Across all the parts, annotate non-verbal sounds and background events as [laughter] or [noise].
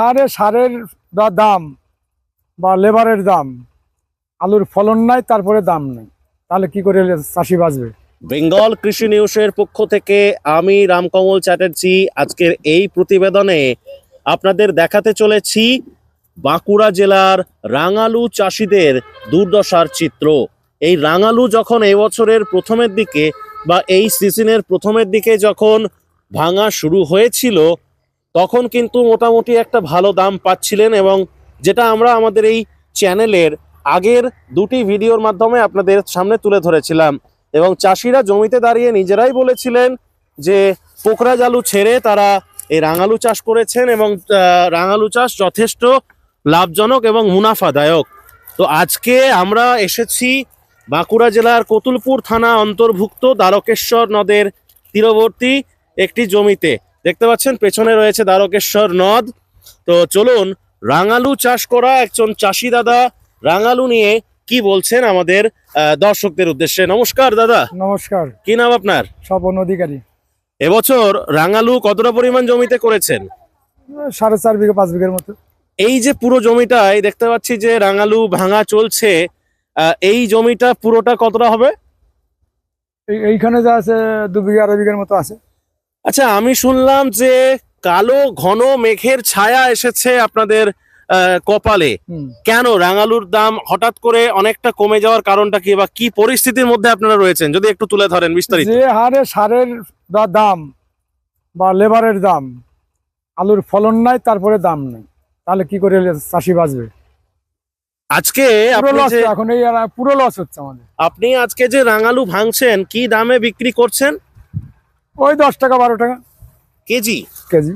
হারে সারের বা দাম বা লেবারের দাম, আলুর ফলন নাই, তারপরে দাম নেই। তাহলে কি করে চাষি বাঁচবে? বেঙ্গল কৃষি নিউজের পক্ষ থেকে আমি রামকমল চ্যাটার্জি আজকের এই প্রতিবেদনে আপনাদের দেখাতে চলেছি বাঁকুড়া জেলার রাঙালু চাষিদের দুর্দশার চিত্র। এই রাঙালু যখন এই বছরের প্রথমের দিকে বা এই সিজনের প্রথমের দিকে যখন ভাঙা শুরু হয়েছিল তখন কিন্তু মোটামুটি একটা ভালো দাম পাচ্ছিলেন এবং যেটা আমরা আমাদের এই চ্যানেলের আগের দুটি ভিডিওর মাধ্যমে আপনাদের সামনে তুলে ধরেছিলাম। এবং চাষিরা জমিতে দাঁড়িয়ে নিজেরাই বলেছিলেন যে পোকরাজ আলু ছেড়ে তারা এই রাঙালু চাষ করেছেন এবং রাঙালু চাষ যথেষ্ট লাভজনক এবং মুনাফাদায়ক। তো আজকে আমরা এসেছি বাঁকুড়া জেলার কতুলপুর থানা অন্তর্ভুক্ত দ্বারকেশ্বর নদের তীরবর্তী একটি জমিতে। দেখতে পাচ্ছেন পেছনে রয়েছে দ্বারকেশ্বর নদ। তো চলুন রাঙালু চাষ করা একজন চাষি দাদা রাঙালু নিয়ে কি বলছেন আমাদের দর্শকদের উদ্দেশ্যে। নমস্কার দাদা। নমস্কার। কি নাম আপনার? স্বপন অধিকারী। এবছর রাঙালু কতটা পরিমাণ জমিতে করেছেন? সাড়ে চার বিঘা পাঁচ বিঘার মতো। এই যে পুরো জমিটায় দেখতে পাচ্ছি যে রাঙালু ভাঙা চলছে এই জমিটা পুরোটা কতটা হবে? এইখানে যা আছে দু বিঘা আড়াই বিঘার মতো আছে। আচ্ছা আমি শুনলাম যে কালো ঘন মেঘের ছায়া এসেছে আপনাদের কপালে। কেন? রাঙালুর দাম হঠাৎ করে অনেকটা কমে যাওয়ার কারণটা কি বা কি পরিস্থিতির মধ্যে আপনারা রয়েছেন? যদি একটু তুলে ধরেন বিস্তারিত। যে হারে সারের বা দাম বা লেবারের দাম আলুর ফলন নাই তারপরে দাম নেই। তাহলে কি করে চাষি বাঁচবে? আজকে এখন এই পুরো লস হচ্ছে আমাদের। আপনি আজকে যে রাঙালু ভাঙছেন কি দামে বিক্রি করছেন? ওই দশ টাকা বারো টাকা। কেজি? কেজি।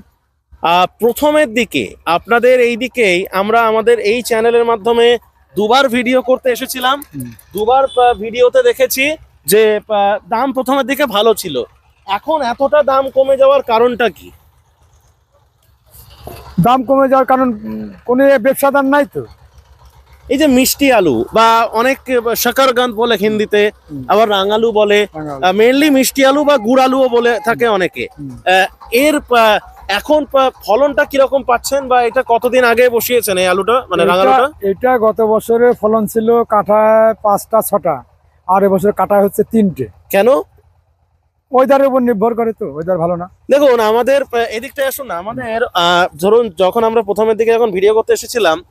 প্রথমের দিকে আপনাদের এই দিকেই আমরা আমাদের এই চ্যানেলের মাধ্যমে দুবার ভিডিও করতে এসেছিলাম। দুবার ভিডিওতে দেখেছি যে দাম প্রথমের দিকে ভালো ছিল। এখন এতটা দাম কমে যাওয়ার কারণটা কি? দাম কমে যাওয়ার কারণ কোনো ব্যবসাদার নাই তো। এই যে মিষ্টি আলু বা অনেক শাকারগন্ধ বলে হিন্দিতে। আবার রাঙালু বলে মেনলি মিষ্টি আলু বা গুড় আলুও বলে থাকে অনেকে। এর এখন ফলনটা কীরকম পাচ্ছেন বা এটা কতদিন আগে বসিয়েছেন এই আলুটা মানে রাঙালুটা? এটা- গত বছরে ফলন ছিল কাঠায় পাঁচটা ছটা। আর এবছর কাটায় হচ্ছে তিনটে। কেন? ওয়েদারের উপর নির্ভর করে তো ওয়েদার ভালো না। দেখুন আমাদের এদিকটা আসুন না আমাদের ধরুন যখন আমরা প্রথমের দিকে যখন ভিডিও করতে এসেছিলাম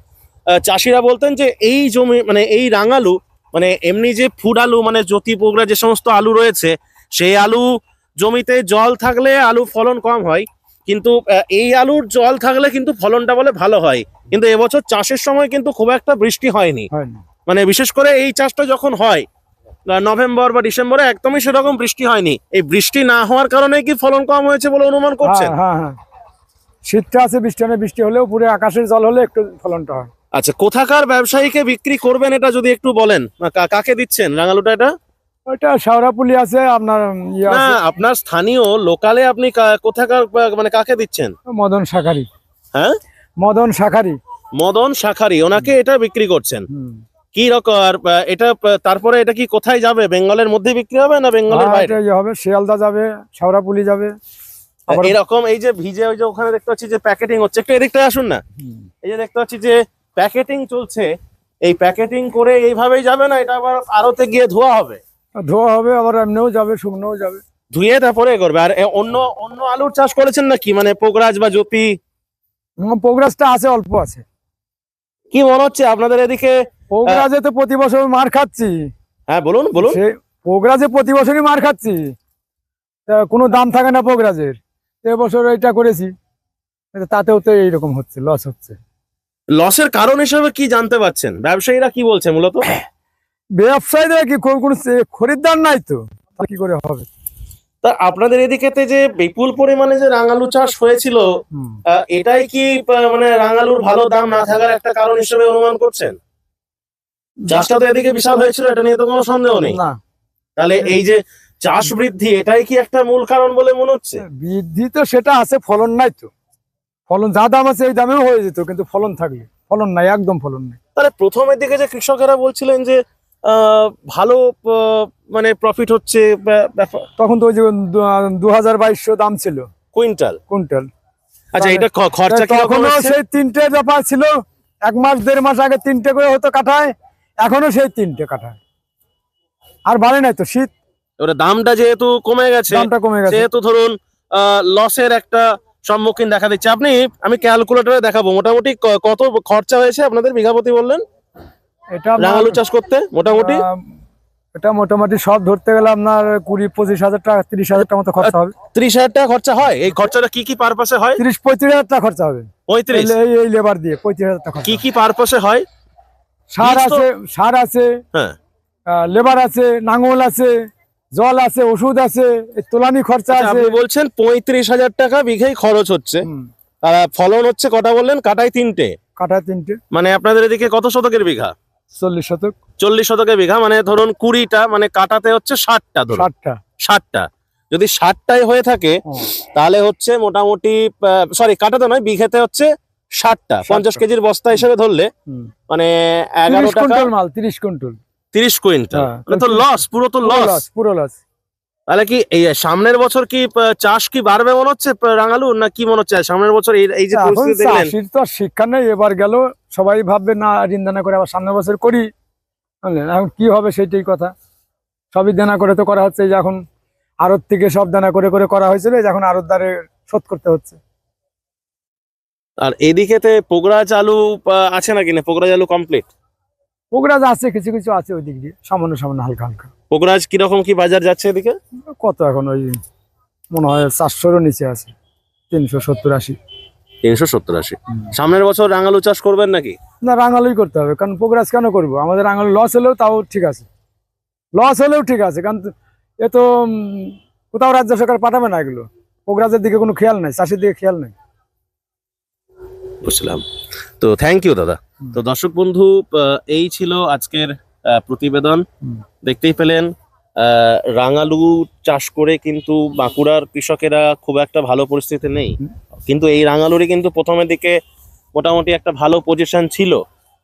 চাষিরা বলতেন যে এই জমি মানে এই রাঙালু মানে এমনি যে ফুড আলু মানে জ্যোতি পোগরা যে সমস্ত আলু রয়েছে সেই আলু জমিতে জল থাকলে আলু ফলন কম হয় কিন্তু এই আলুর জল থাকলে কিন্তু ফলনটা বলে ভালো হয়। কিন্তু এবছর চাষের সময় কিন্তু খুব একটা বৃষ্টি হয়নি। মানে বিশেষ করে এই চাষটা যখন হয় নভেম্বর বা ডিসেম্বরে একদমই সেরকম বৃষ্টি হয়নি। এই বৃষ্টি না হওয়ার কারণে কি ফলন কম হয়েছে বলে অনুমান করছেন? হ্যাঁ হ্যাঁ হ্যাঁ। শীতটা আছে বৃষ্টি বৃষ্টি হলেও পুরো আকাশের জল হলে একটু ফলনটা হয়। আচ্ছা কোথাকার ব্যবসায়ীকে বিক্রি করবেন এটা যদি একটু বলেন? কা- কাকে দিচ্ছেন? রাঙালুটা এটা? ওইটা আছে আপনার ইয়ে না আপনার স্থানীয় লোকালে আপনি কোথাকার মানে কাকে দিচ্ছেন? মদন শাখারি। হ্যাঁ? মদন শাখারি। মদন শাখারি ওনাকে এটা বিক্রি করছেন। কি রকম এটা তারপরে এটা কি কোথায় যাবে? বেঙ্গলের মধ্যে বিক্রি হবে না বেঙ্গলের হ্যাঁ, বাইরে? ইয়ে হবে শিয়ালদা যাবে শেওড়াপুলি যাবে। এরকম এই যে ভিজে ওই যে ওখানে দেখতে পাচ্ছি যে প্যাকেটিং হচ্ছে একটু এদিকটা আসুন না। এই যে দেখতে পাচ্ছি যে প্যাকেটিং চলছে এই প্যাকেটিং করে এইভাবেই যাবে না এটা আবার আরতে গিয়ে ধোয়া হবে? ধোয়া হবে আবার এমনিও যাবে শুকনোও যাবে। ধুয়ে তারপরে করবে আর অন্য অন্য আলুর চাষ করেছেন নাকি? মানে পোকরাজ বা জ্যোতি প্রোগ্রাসটা আছে অল্প আছে। কি মনে হচ্ছে আপনাদের এদিকে? প্রোগ্রাসে তো প্রতি বছর মার খাচ্ছি। হ্যাঁ বলুন বলুন। পোগরাজে প্রতি বছরই মার খাচ্ছি। কোনো দাম থাকে না পোগরাজের। এবছর এটা করেছি। তাতেও তো এইরকম হচ্ছে লস হচ্ছে। লসের কারণ হিসেবে কি জানতে পাচ্ছেন ব্যবসায়ীরা কি বলছে মূলত? [coughs] ব্যবসায়ীদের কি কোনো কোনো খরিদ্দার নাই তো? কি করে হবে? তা আপনাদের এদিকেতে যে বিপুল পরিমাণে যে রাঙালু চাষ হয়েছিল। এটাই কি মানে রাঙালুর ভালো দাম না থাকার একটা কারণ হিসেবে অনুমান করছেন? চাষটা তো এদিকে বিশাল হয়েছিল এটা নিয়ে তো কোনো সন্দেহ নেই। তাহলে এই যে চাষ বৃদ্ধি এটাই কি একটা মূল কারণ বলে মনে হচ্ছে? বৃদ্ধি তো সেটা আছে ফলন নাই তো। ফলন যা দাম আছে এই দামেও হয়ে যেত কিন্তু ফলন থাকলে। ফলন নাই একদম ফলন নাই। তাহলে প্রথমের দিকে যে কৃষকেরা বলছিলেন যে ভালো মানে প্রফিট হচ্ছে তখন তো ওই যে দু হাজার বাইশশো দাম ছিল। কুইন্টাল? কুইন্টাল। আচ্ছা এটা খরচা তখনও সেই তিনটে ব্যাপার ছিল। এক মাস দেড় মাস আগে তিনটে করে হতো কাঠায় এখনও সেই তিনটে কাঠায় আর বাড়ে নাই তো শীত। এবারে দামটা যেহেতু কমে গেছে দামটা কমে গেছে। সেহেতু ধরুন লসের একটা সম্মুখীন দেখা দিচ্ছে। আপনি আমি ক্যালকুলেটরে দেখাবো। মোটামুটি কত খরচা হয়েছে আপনাদের বিঘাপতি বললেন? এটা রাঙালু চাষ করতে মোটামুটি? এটা মোটামুটি সব ধরতে গেলে আপনার কুড়ি পঁচিশ হাজার টাকা তিরিশ হাজার টাকা মতো খরচা হবে। ত্রিশ হাজার টাকা খরচা হয়? এই খরচাটা কি কি পারপাসে হয়? তিরিশ পঁয়ত্রিশ হাজার টাকা খরচা হবে। পঁয়ত্রিশ? এই এই লেবার দিয়ে পঁয়ত্রিশ হাজার টাকা কি। কি পারপাসে হয়? সার আছে সার আছে হ্যাঁ। লেবার আছে নাঙল আছে জল আছে ওষুধ আছে তোলানি খরচা আচ্ছা, আছে। আপনি বলছেন পঁয়ত্রিশ হাজার টাকা বিঘাই খরচ হচ্ছে। ফলন হচ্ছে কটা বললেন? কাটায় তিনটে। কাঠায় তিনটে। মানে আপনাদের এদিকে কত শতকের বিঘা? চল্লিশ শতক। চল্লিশ শতকের বিঘা মানে ধরুন কুড়িটা মানে কাটাতে হচ্ছে ষাটটা ধরুন। ষাটটা। ষাটটা। যদি ষাটটাই হয়ে থাকে তাহলে হচ্ছে মোটামুটি সরি কাটাতে নয় বিঘেতে হচ্ছে ষাটটা। পঞ্চাশ কেজির বস্তা হিসেবে ধরলে মানে এগারো কুইন্টাল মাল তিরিশ কুইন্টাল। তিরিশ কুইন্টাল। হ্যাঁ, মানে তো লস পুরো তো লস পুরো লস তাহলে কি এই সামনের বছর কি চাষ কি বাড়বে মনে হচ্ছে আহ, রাঙালুর না কি মনে হচ্ছে? সামনের বছর এই যে চাষির তো শিক্ষা নেই এবার গেল সবাই ভাববে না ঋণ দানা করে আবার সামনের বছর করি। এখন কি হবে সেটাই কথা। সবই দানা করে তো করা হচ্ছে এখন আড়ত থেকে সব দেনা করে করে করা হয়েছিল এখন আড়ত দ্বারে শোধ করতে হচ্ছে। আর এদিকেতে পোগরাজ চালু আছে নাকি? না পোগরাজ চালু কমপ্লিট পোকরাজ আছে কিছু কিছু আছে ওই দিক দিয়ে সামান্য সামান্য হালকা হালকা। পোগরাজ কীরকম কি বাজার যাচ্ছে এদিকে? কত এখন ওই মনে হয় চারশোরও নিচে আছে তিনশো সত্তর আশি। তিনশো সত্তর আশি। সামনের বছর রাঙালু চাষ করবেন নাকি? না রাঙালুই করতে হবে কারণ পোকরাজ কেন করব? আমাদের রাঙালু লস হলেও তাও ঠিক আছে। লস হলেও ঠিক আছে কারণ এ তো কোথাও রাজ্য সরকার পাঠাবে না এগুলো। পোকরাজের দিকে কোনো খেয়াল নাই চাষের দিকে খেয়াল নাই। বুঝলাম তো থ্যাংক ইউ দাদা। তো দর্শক বন্ধু এই ছিল আজকের প্রতিবেদন। দেখতেই পেলেন আহ, রাঙালু চাষ করে কিন্তু বাঁকুড়ার কৃষকেরা খুব একটা ভালো পরিস্থিতি নেই। কিন্তু এই রাঙালুরই কিন্তু প্রথমের দিকে মোটামুটি একটা ভালো পজিশন ছিল।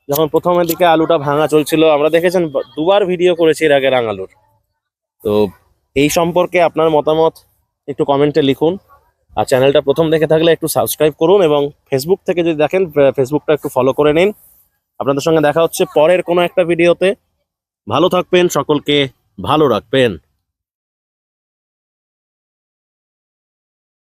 যখন প্রথমের দিকে আলুটা ভাঙা চলছিল আমরা দেখেছেন দুবার ভিডিও করেছি এর আগে রাঙালুর। তো এই সম্পর্কে আপনার মতামত একটু কমেন্টে লিখুন। আর চ্যানেলটা প্রথম দেখে থাকলে একটু সাবস্ক্রাইব করুন এবং ফেসবুক থেকে যদি দেখেন ফেসবুকটা একটু ফলো করে নিন। আপনাদের সঙ্গে দেখা হচ্ছে পরের কোনো একটা ভিডিওতে। ভালো থাকবেন, সকলকে ভালো রাখবেন।